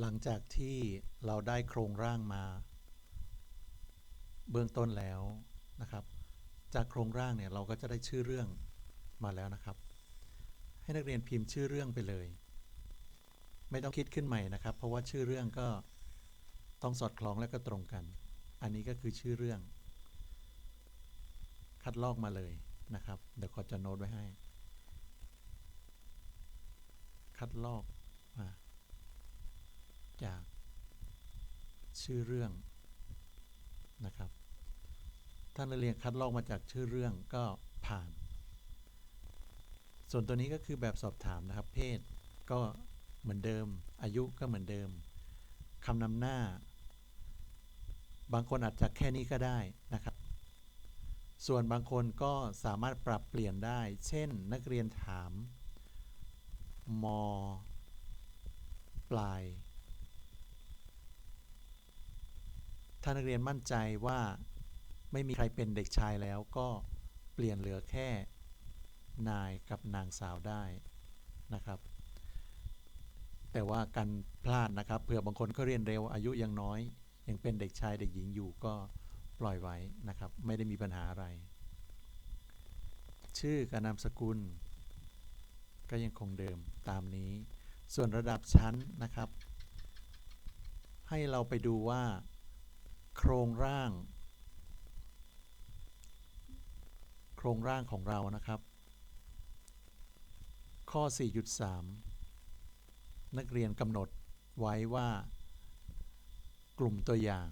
หลังจากที่เราได้โครงร่างมา เบื้องต้นแล้วนะครับ จากโครงร่างเนี่ยเราก็จะได้ชื่อเรื่องมาแล้วนะครับ ให้นักเรียนพิมพ์ชื่อเรื่องไปเลย ไม่ต้องคิดขึ้นใหม่นะครับ เพราะว่าชื่อเรื่องก็ต้องสอดคล้องและก็ตรงกัน อันนี้ก็คือชื่อเรื่อง คัดลอกมาเลยนะครับ เดี๋ยวขอจะโน้ตไว้ให้ คัดลอก จากชื่อเรื่องนะครับ ถ้านักเรียนคัดลอกมาจากชื่อเรื่องก็ผ่าน ส่วนตัวนี้ก็คือแบบสอบถามนะครับ เพศก็เหมือนเดิม อายุก็เหมือนเดิมคำนำหน้า บางคนอาจจะแค่นี้ก็ได้นะครับ ส่วนบางคนก็สามารถปรับเปลี่ยนได้ เช่น นักเรียนถามมปลาย ถ้านักเรียนมั่นใจว่าไม่มีใครเป็นเด็กชายแล้วก็เปลี่ยนเหลือแค่นายกับนางสาวได้นะครับ แต่ว่าการพลาดนะครับเผื่อบางคนก็เรียนเร็วอายุยังน้อย ยังเป็นเด็กชายเด็กหญิงอยู่ก็ปล่อยไว้นะครับ ไม่ได้มีปัญหาอะไร ชื่อกับนามสกุล ก็ยังคงเดิมตามนี้ ส่วนระดับชั้นนะครับ ให้เราไปดูว่า โครงร่าง โครงร่างของเรานะครับ ข้อ 4.3 นักเรียนกำหนดไว้ว่า กลุ่มตัวอย่าง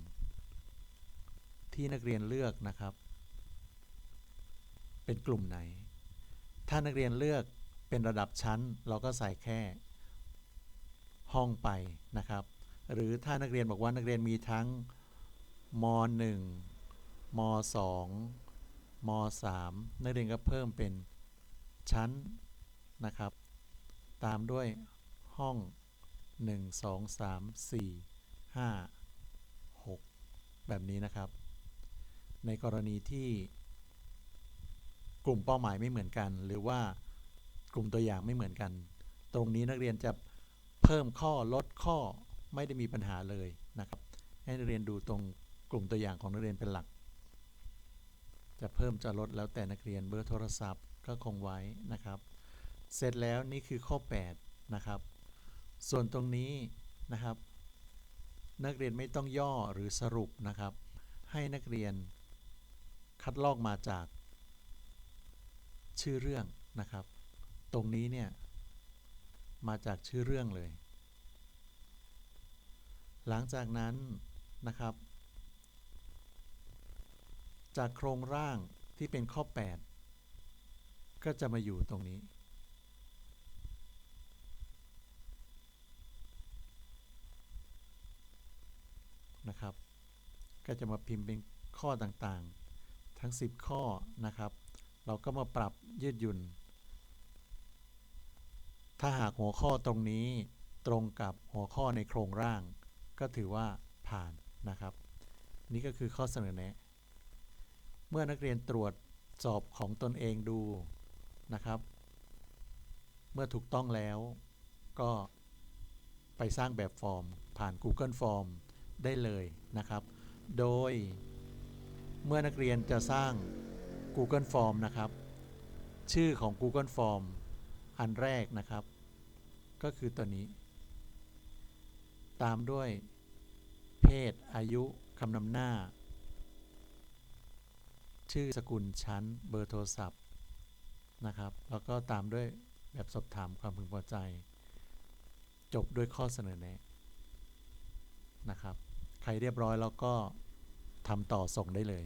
ที่นักเรียนเลือกนะครับ เป็นกลุ่มไหน ถ้านักเรียนเลือกเป็นระดับชั้น เราก็ใส่แค่ ห้องไปนะครับ หรือถ้านักเรียนบอกว่านักเรียนมีทั้ง ม .1 ม .2 ม .3 นักเรียนก็เพิ่มเป็นชั้นนะครับ ตามด้วยห้อง 1 2 3 4 5 6 แบบนี้นะครับ ในกรณีที่กลุ่มเป้าหมายไม่เหมือนกัน หรือว่ากลุ่มตัวอย่างไม่เหมือนกัน ตรงนี้นักเรียนจะเพิ่มข้อลดข้อไม่ได้มีปัญหาเลยนะครับ ให้นักเรียนดูตรง กลุ่มตัวอย่างของนักเรียนเป็นหลัก จะเพิ่มจะลดแล้วแต่นักเรียนเบอร์โทรศัพท์ก็คงไว้นะครับ เสร็จแล้วนี่คือข้อ 8 นะครับ ส่วนตรงนี้นะครับ นักเรียนไม่ต้องย่อหรือสรุปนะครับ ให้นักเรียนคัดลอกมาจาก ชื่อเรื่องนะครับ ตรงนี้เนี่ยมาจากชื่อเรื่องเลย หลังจากนั้นนะครับ จากโครงร่างที่เป็นข้อ 8 ก็จะมาอยู่ตรงนี้ นะครับ ก็จะมาพิมพ์เป็นข้อต่างๆ ทั้ง 10 ข้อนะครับ เราก็มาปรับยืดหยุ่น ถ้าหากหัวข้อตรงนี้ตรงกับหัวข้อในโครงร่าง ก็ถือว่าผ่านนะครับ นี่ก็คือข้อเสนอแนะ เมื่อนักเรียนตรวจสอบของตนเองดูนะครับ เมื่อถูกต้องแล้วก็ไปสร้างแบบฟอร์ม ผ่าน Google Form ได้เลยนะครับ โดยเมื่อนักเรียนจะสร้าง Google Form นะครับ ชื่อของ Google Form อันแรกนะครับ ก็คือตัวนี้ ตามด้วยเพศอายุคำนำหน้า ชื่อสกุลชั้นเบอร์โทรศัพท์นะครับ แล้วก็ตามด้วยแบบสอบถามความพึงพอใจ จบด้วยข้อเสนอแนะนะครับ ใครเรียบร้อยแล้วก็ทำต่อส่งได้เลย